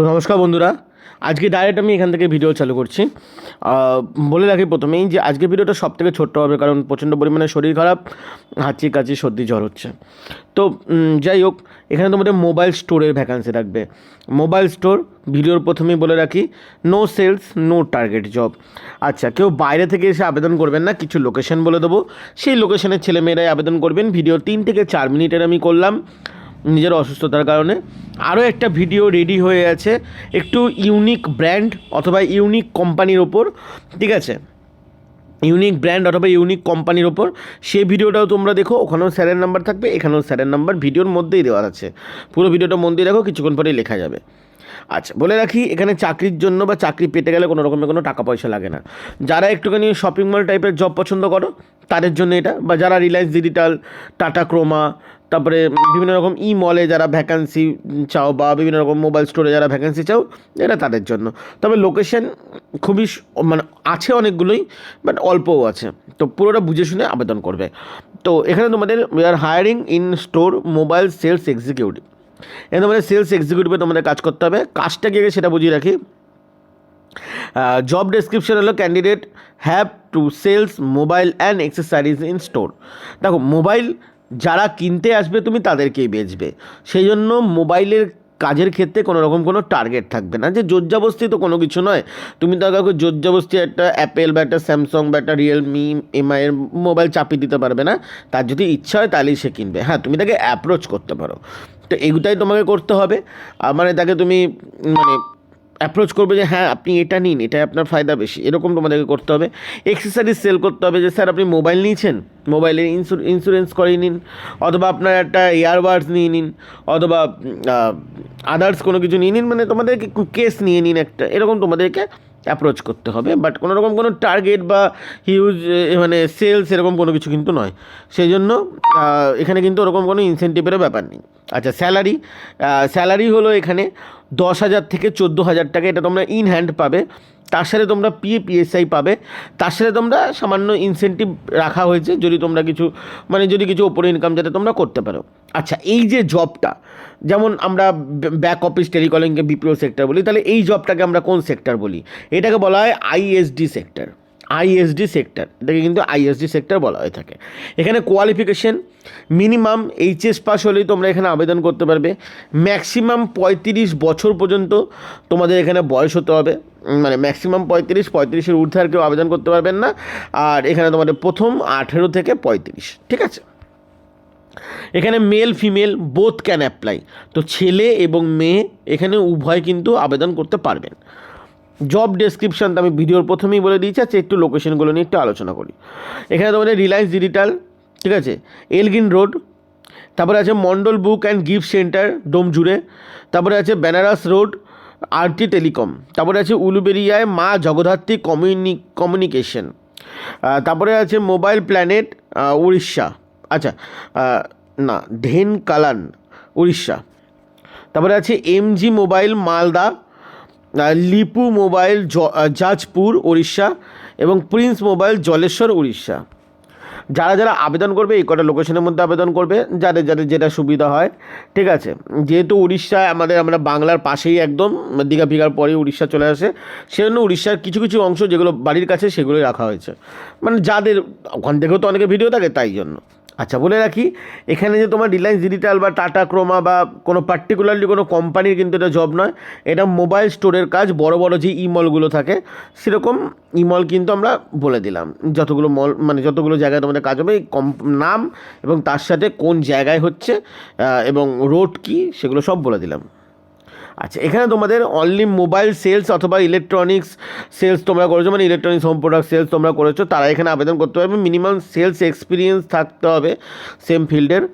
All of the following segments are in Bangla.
তো নমস্কার বন্ধুরা, আজকে ডাইরেক্ট আমি এখান থেকে ভিডিও চালু করছি। বলে রাখি প্রথমেই যে আজকে ভিডিওটা সব থেকে ছোট্ট হবে, কারণ প্রচণ্ড পরিমাণে শরীর খারাপ, হাঁচি কাচি, সর্দি, জ্বর হচ্ছে। তো যাই হোক, এখানে তোমাদের মোবাইল স্টোরের ভ্যাকান্সি থাকবে। মোবাইল স্টোর ভিডিওর প্রথমেই বলে রাখি no sales no target job আচ্ছা কেউ বাইরে থেকে এসে আবেদন করবেন না, কিছু লোকেশন বলে দেবো। সেই লোকেশনের ছেলেমেয়েরাই আবেদন করবেন। ভিডিও তিন থেকে চার মিনিটের আমি করলাম। নিজের অসুস্থতার কারণে। আরও একটা ভিডিও রেডি হয়ে আছে একটু ইউনিক ব্র্যান্ড অথবা ইউনিক কোম্পানির ওপর, ঠিক আছে? ইউনিক ব্র্যান্ড অথবা ইউনিক কোম্পানির ওপর, সেই ভিডিওটাও তোমরা দেখো, ওখানেও স্যারের নাম্বার থাকবে, এখানেও স্যারের নাম্বার ভিডিওর মধ্যেই দেওয়া আছে। পুরো ভিডিওটা মন দিয়ে দেখো, কিছুক্ষণ পরেই লেখা যাবে। আচ্ছা বলে রাখি, এখানে চাকরির জন্য বা চাকরি পেতে গেলে কোনো রকমের কোনো টাকা পয়সা লাগে না। যারা একটুখানি শপিং মল টাইপের জব পছন্দ করো, তাদের জন্য এটা, বা যারা রিলায়েন্স ডিজিটাল টাটা ক্রোমা তারপরে বিভিন্ন রকম ই মলে যারা ভ্যাকান্সি চাও বা বিভিন্ন রকম মোবাইল স্টোরে যারা ভ্যাকান্সি চাও এটা তাদের জন্য। তবে লোকেশন খুবই মানে আছে অনেকগুলোই বাট অল্পও আছে। তো পুরোটা বুঝে শুনে আবেদন করবে। তো এখানে তোমাদের we are hiring in store mobile sales executive এখানে তোমাদের সেলস এক্সিকিউটিভে তোমাদের কাজ করতে হবে। কাজটা কি সেটা বুঝিয়ে রাখি। জব ডেসক্রিপশন হলো candidate have to sales mobile and accessories in store দেখো মোবাইল যারা কিনতে আসবে, তুমি তাদেরকেই বেচবে। সেই জন্য মোবাইলের কাজের ক্ষেত্রে কোনো রকম কোনো টার্গেট থাকবে না। যে জোরজাবস্তি তো কোনো কিছু নয়। তুমি তো কাউকে জোরজাবস্তি একটা অ্যাপেল বা একটা স্যামসং বা একটা রিয়েলমি এমআইয়ের মোবাইল চাপিয়ে দিতে পারবে না। তার যদি ইচ্ছা হয় তাহলেই সে কিনবে। হ্যাঁ তুমি তাকে অ্যাপ্রোচ করতে পারো। তো এগুটাই তোমাকে করতে হবে। মানে তাকে তুমি মানে অ্যাপ্রোচ করবে যে হ্যাঁ আপনি এটা নিন, এটাই আপনার ফায়দা বেশি। এরকম তোমাদেরকে করতে হবে। এক্সেসারিজ সেল করতে হবে যে, স্যার, আপনি মোবাইল নিয়েছেন? মোবাইলের ইন্স্যুরেন্স করে নিন, অথবা আপনার একটা ইয়ারবাডস নিয়ে নিন, অথবা আদার্স কোনো কিছু নিয়ে নিন। মানে তোমাদেরকে কেস নিয়ে নিন একটা, এরকম তোমাদেরকে অ্যাপ্রোচ করতে হবে বাট কোনো রকম কোনো টার্গেট বা হিউজ মানে সেলস এরকম কোনো কিছু কিন্তু নয়। সেই জন্য এখানে কিন্তু ওরকম কোনো ইনসেন্টিভেরও ব্যাপার নেই। আচ্ছা স্যালারি স্যালারি হলো এখানে দশ হাজার থেকে চোদ্দ হাজার টাকা, এটা তোমরা ইন হ্যান্ড পাবে। তার সাথে তোমরা পিএ পিএসআই পাবে। তার সাথে তোমরা সামান্য ইনসেন্টিভ রাখা হয়েছে যদি তোমরা কিছু মানে যদি কিছু ওপরে ইনকাম যাতে তোমরা করতে পারো। আচ্ছা এই যে জবটা যেমন আমরা ব্যাক অফিস টেলিকলিংকে বিপিও সেক্টর বলি, তাহলে এই জবটাকে আমরা কোন সেক্টর বলি? এটাকে বলা হয় আইএসডি সেক্টর আইএসডি সেক্টর এটাকে কিন্তু আইএসডি সেক্টর বলা হয়ে থাকে। এখানে কোয়ালিফিকেশন মিনিমাম এইচএস পাস হলেই তোমরা এখানে আবেদন করতে পারবে। ম্যাক্সিমাম পঁয়ত্রিশ বছর পর্যন্ত তোমাদের এখানে বয়স হতে হবে। মানে ম্যাক্সিমাম পঁয়ত্রিশ, পঁয়ত্রিশের ঊর্ধ্বে আর কেউ আবেদন করতে পারবেন না। আর এখানে তোমাদের প্রথম আঠেরো থেকে পঁয়ত্রিশ, ঠিক আছে? এখানে male female both can apply তো ছেলে এবং মেয়ে এখানে উভয় কিন্তু আবেদন করতে পারবেন। জব ডেসক্রিপশন তো আমি ভিডিওর প্রথমেই বলে দিয়েছি আচ্ছা একটু লোকেশনগুলো নিয়ে একটু আলোচনা করি। এখানে তোমাদের রিলায়েন্স ডিজিটাল ঠিক আছে? এলগিন রোড তারপরে আছে Mondal book and gift centre ডোমজুড়ে তারপরে আছে বেনারস রোড আরটি টেলিকম। তারপরে আছে উলুবেরিয়ায় মা জগদ্ধাত্রী কমিউনি, কমিউনিকেশন। তারপরে আছে মোবাইল প্ল্যানেট উড়িষ্যা। আচ্ছা না ঢেন কালান উড়িষ্যা। তারপরে আছে MG mobile, Malda. Lipu mobile Jajpur Orissa. এবং প্রিন্স মোবাইল, জলেশ্বর, উড়িষ্যা। যারা যারা আবেদন করবে, এই কটা লোকেশনের মধ্যে আবেদন করবে, যাদের যাদের যেটা সুবিধা হয়। ঠিক আছে? যেহেতু উড়িষ্যায় আমাদের, আমরা বাংলার পাশেই একদম, দীঘা ফিঘার পরেই উড়িষ্যা চলে আসে, সেজন্য উড়িষ্যার কিছু কিছু অংশ যেগুলো বাড়ির কাছে সেগুলোই রাখা হয়েছে। মানে যাদের, ওখান থেকেও তো অনেকে ভিডিও থাকে তাই জন্য। আচ্ছা বলে রাখি, এখানে যে তোমার রিলায়েন্স ডিজিটাল বা টাটা ক্রোমা বা কোনো পার্টিকুলারলি কোনো কোম্পানির কিন্তু এটা জব নয়, এটা মোবাইল স্টোরের কাজ, বড় বড় যে ইমলগুলো থাকে, সেরকম ইমল কিন্তু আমরা বলে দিলাম, যতগুলো মল মানে যতগুলো জায়গায় তোমাদের কাজ হবে কম, নাম এবং তার সাথে কোন জায়গায় হচ্ছে এবং রোড কি, সেগুলো সব বলে দিলাম। আচ্ছা এখানে তোমাদের অনলি মোবাইল সেলস অথবা ইলেকট্রনিক্স সেলস তোমরা করেছ মানে ইলেকট্রনিক্স হোম প্রোডাক্ট সেলস তোমরা করেছ, তারা এখানে আবেদন করতে পারবে মিনিমাম সেলস এক্সপিরিয়েন্স থাকতে হবে সেম ফিল্ডের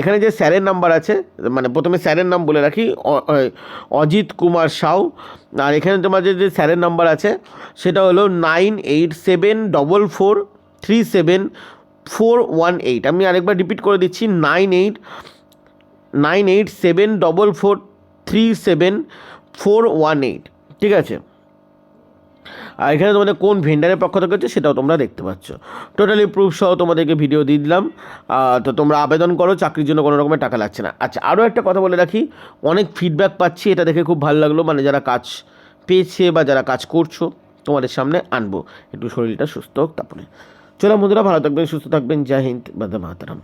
এখানে যে স্যারের নাম্বার আছে মানে প্রথমে স্যারের নাম বলে রাখি অজিত কুমার সাউ। আর এখানে তোমাদের যে স্যারের নাম্বার আছে, সেটা হলো nine eight seven double four three seven four one eight আমি আরেকবার রিপিট করে দিচ্ছি nine eight nine eight seven double four seven four one eight ঠিক আছে? আর এখানে তোমাদের কোন ভেন্ডারের পক্ষ থেকে হচ্ছে সেটাও তোমরা দেখতে পাচ্ছ। টোটালি প্রুফ সহ তোমাদেরকে ভিডিও দিয়ে দিলাম। তো তোমরা আবেদন করো, চাকরির জন্য কোনো রকমের টাকা লাগছে না। আচ্ছা আরও একটা কথা বলে রাখি। অনেক ফিডব্যাক পাচ্ছি, এটা দেখে খুব ভালো লাগল। মানে যারা কাজ পেয়েছে বা যারা কাজ করছ, তোমাদের সামনে আনব। একটু শরীরটা সুস্থ হোক তারপরে। চলো বন্ধুরা, ভালো থাকবেন, সুস্থ থাকবেন। জয় হিন্দ বাদা মাতারাম।